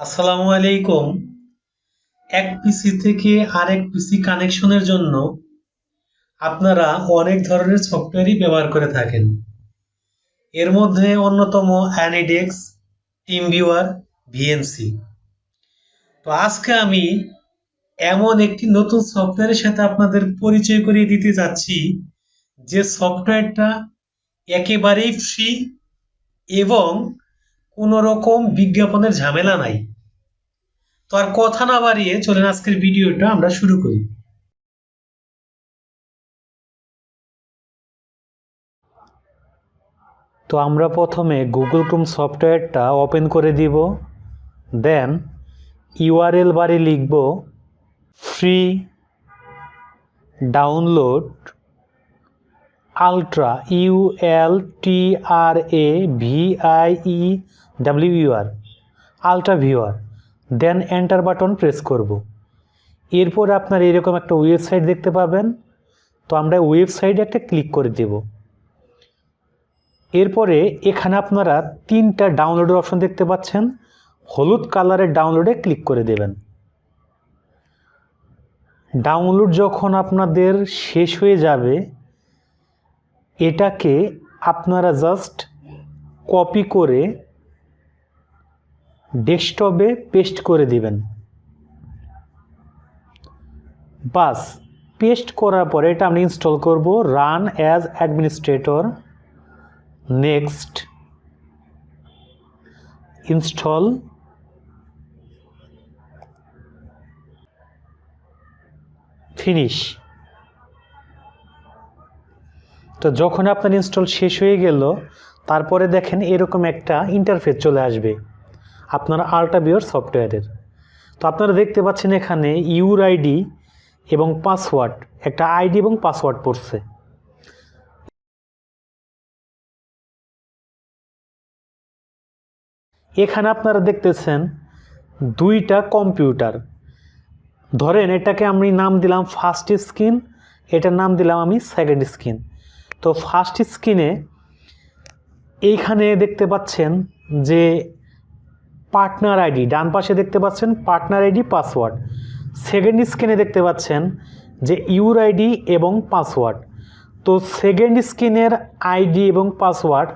আসসালামু আলাইকুম। এক পিসি থেকে আরেক পিসি কানেকশনের জন্য আপনারা অনেক ধরনের সফটওয়্যারই ব্যবহার করে থাকেন। এর মধ্যে অন্যতম অ্যানিডেক্স টিম ভিউয়ার ভিএনসি তো আজকে আমি এমন একটি নতুন সফটওয়্যারের সাথে আপনাদের পরিচয় করিয়ে দিতে যাচ্ছি, যে সফটওয়্যারটা একেবারেই ফ্রি এবং কোনো রকম বিজ্ঞাপনের ঝামেলা নাই। তো আর কথা না বাড়িয়ে চলেন আজকের ভিডিওটা আমরা শুরু করি। তো আমরা প্রথমে গুগল ক্রোম সফটওয়্যারটা ওপেন করে দিব। দেন ইউআরএল বারে লিখব free download ultra U L T R A V I E W UR ultra viewer then enter button press করব। এরপর আপনার এরকম একটা ওয়েবসাইট দেখতে পাবেন। তো আমরা ওয়েবসাইটে একটা ক্লিক করে দেব। এরপরে এখানে আপনারা তিনটা ডাউনলোডের অপশন দেখতে পাচ্ছেন। হলুদ কালারের ডাউনলোডে ক্লিক করে দেবেন। ডাউনলোড যখন আপনাদের শেষ হয়ে যাবে, এটাকে আপনারা জাস্ট কপি করে ডেস্কটপে পেস্ট করে দিবেন। বাস, পেস্ট করার পরে এটা আমি ইনস্টল করব run as administrator next install finish তো যখন আপনার ইনস্টল শেষ হয়ে গেল, তারপরে দেখেন এরকম একটা ইন্টারফেস চলে আসবে। আপনার আল্ট্রাবিওর সফটওয়্যারের তো আপনারা দেখতে পাচ্ছেন এখানে ইউর আইডি এবং পাসওয়ার্ড একটা আইডি এবং পাসওয়ার্ড পড়ছে। এখানে আপনারা দেখতেছেন দুইটা কম্পিউটার ধরেন এটাকে আমি নাম দিলাম ফার্স্ট স্ক্রিন এটার নাম দিলাম আমি সেকেন্ড স্ক্রিন তো ফার্স্ট স্ক্রিনে এইখানে দেখতে পাচ্ছেন যে পার্টনার আইডি, ডান পাশে দেখতে পাচ্ছেন পার্টনার আইডি, পাসওয়ার্ড। সেকেন্ড স্ক্রিনে দেখতে পাচ্ছেন যে ইউর আইডি এবং পাসওয়ার্ড। তো সেকেন্ড স্ক্রিনের আইডি এবং পাসওয়ার্ড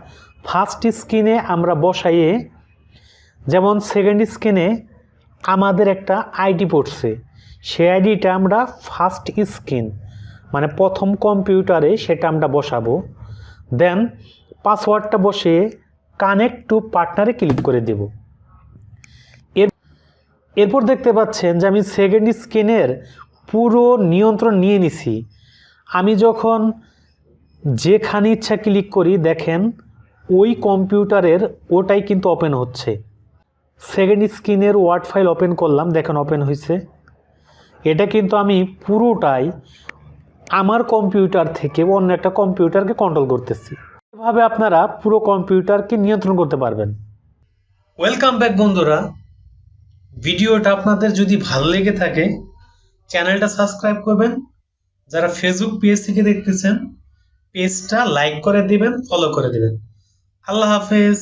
ফার্স্ট স্ক্রিনে আমরা বসাইয়ে, যেমন সেকেন্ড স্ক্রিনে আমাদের একটা আইডি পড়ছে সেই আইডিটা আমরা ফার্স্ট স্ক্রিন মানে প্রথম কম্পিউটারে সেটা আমরা বসাবো। দেন পাসওয়ার্ডটা বসে কানেক্ট টু পার্টনারে ক্লিক করে দেব। এরপর দেখতে পাচ্ছেন যে আমি সেকেন্ড স্ক্রিনের পুরো নিয়ন্ত্রণ নিয়ে নিছি। আমি যখন যেখানে ইচ্ছা ক্লিক করি, দেখেন ওই কম্পিউটারের ওটাই কিন্তু ওপেন হচ্ছে। সেকেন্ড স্ক্রিনের ওয়ার্ড ফাইল ওপেন করলাম, দেখেন ওপেন হয়েছে এটা কিন্তু আমি পুরোটাই আমার কম্পিউটার থেকে অন্য একটা কম্পিউটারকে কন্ট্রোল করতেছি। এভাবে আপনারা পুরো কম্পিউটারকে নিয়ন্ত্রণ করতে পারবেন। ওয়েলকাম ব্যাক বন্ধুরা। ভিডিওটা আপনাদের যদি ভালো লেগে থাকে, চ্যানেলটা সাবস্ক্রাইব করবেন। যারা ফেসবুক পেজ থেকে দেখতেছেন পেজটা লাইক করে দিবেন ফলো করে দিবেন। আল্লাহ হাফেজ।